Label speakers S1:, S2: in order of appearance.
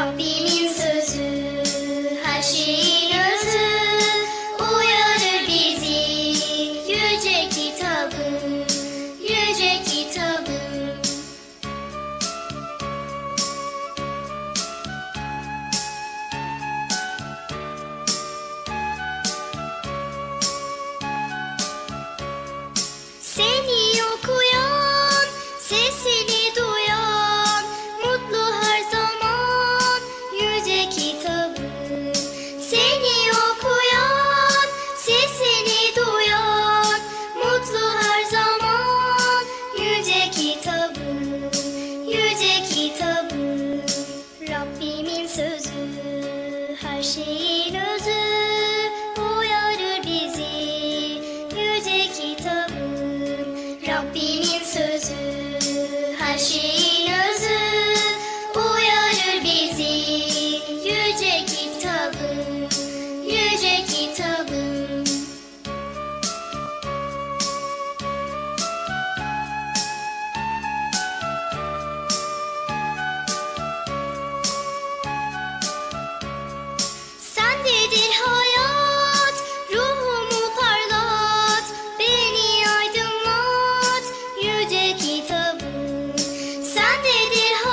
S1: Rabbimin sözü her şeyin özü. Bizi yüce kitabı Yüce kitabı. Seni 走る did